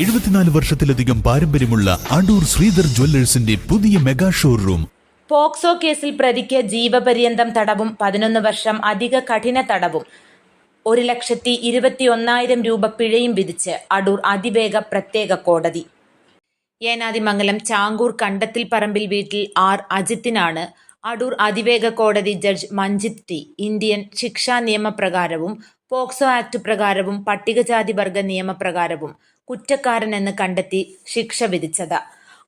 എഴുപത്തിനാല് വർഷത്തിലധികം പാരമ്പര്യമുള്ള അടൂർ ശ്രീധർ ജ്വല്ലേഴ്സിന്റെ പുതിയ മെഗാ ഷോറൂം. പോക്സോ കേസിൽ പ്രതിക്ക് ജീവപര്യന്തം തടവും പതിനൊന്ന് വർഷം അധിക കഠിന തടവും. ഒരു ലക്ഷത്തി ഇരുപത്തി ഒന്നായിരം രൂപ പിഴയും വിധിച്ച് അടൂർ അതിവേഗ പ്രത്യേക കോടതി. ഏനാതിമംഗലം ചാങ്കൂർ കണ്ടത്തിൽ പറമ്പിൽ വീട്ടിൽ ആർ അജിത്തിനാണ് അടൂർ അതിവേഗ കോടതി ജഡ്ജ് മഞ്ജിത് ടി. ഇന്ത്യൻ ശിക്ഷാ നിയമപ്രകാരവും പോക്സോ ആക്ട് പ്രകാരവും പട്ടികജാതി വർഗ നിയമപ്രകാരവും കുറ്റക്കാരനെന്ന് കണ്ടെത്തി ശിക്ഷ വിധിച്ചത്.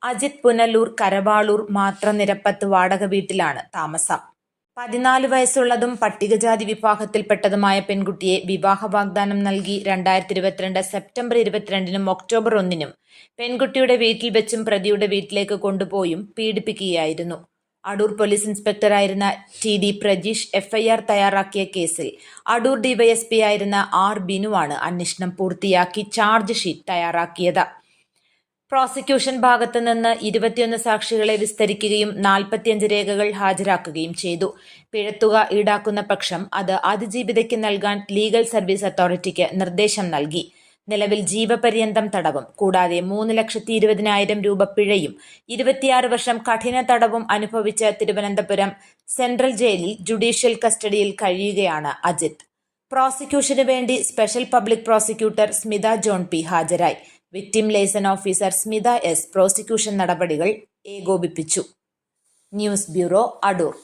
അജിത് പുനലൂർ കരവാളൂർ മാത്രനിരപ്പത്ത് വാടക വീട്ടിലാണ് താമസം. പതിനാല് വയസ്സുള്ളതും പട്ടികജാതി വിഭാഗത്തിൽപ്പെട്ടതുമായ പെൺകുട്ടിയെ വിവാഹ വാഗ്ദാനം നൽകി രണ്ടായിരത്തി ഇരുപത്തിരണ്ട് സെപ്റ്റംബർ ഇരുപത്തിരണ്ടിനും ഒക്ടോബർ ഒന്നിനും പെൺകുട്ടിയുടെ വീട്ടിൽ വെച്ചും പ്രതിയുടെ വീട്ടിലേക്ക് കൊണ്ടുപോയും പീഡിപ്പിക്കുകയായിരുന്നു. അടൂർ പോലീസ് ഇൻസ്പെക്ടറായിരുന്ന ടി ഡി പ്രജീഷ് എഫ്ഐആർ തയ്യാറാക്കിയ കേസിൽ അടൂർ ഡിവൈഎസ്പി ആയിരുന്ന ആർ ബിനുവാണ് അന്വേഷണം പൂർത്തിയാക്കി ചാർജ് ഷീറ്റ് തയ്യാറാക്കിയത്. പ്രോസിക്യൂഷൻ ഭാഗത്തു നിന്ന് ഇരുപത്തിയൊന്ന് സാക്ഷികളെ വിസ്തരിക്കുകയും നാൽപ്പത്തിയഞ്ച് രേഖകൾ ഹാജരാക്കുകയും ചെയ്തു. പിഴത്തുക ഈടാക്കുന്ന പക്ഷം അത് അതിജീവിതയ്ക്ക് നൽകാൻ ലീഗൽ സർവീസ് അതോറിറ്റിക്ക് നിർദ്ദേശം നൽകി. നിലവിൽ ജീവപര്യന്തം തടവും. കൂടാതെ മൂന്ന് ലക്ഷത്തി ഇരുപതിനായിരം രൂപ പിഴയും. ഇരുപത്തിയാറ് വർഷം കഠിന തടവും അനുഭവിച്ച തിരുവനന്തപുരം സെൻട്രൽ ജയിലിൽ ജുഡീഷ്യൽ കസ്റ്റഡിയിൽ കഴിയുകയാണ് അജിത്. പ്രോസിക്യൂഷന് വേണ്ടി special public prosecutor Smitha John P ഹാജരായി. Victim liaison officer Smitha S prosecution നടപടികൾ ഏകോപിപ്പിച്ചു. News bureau Adoor.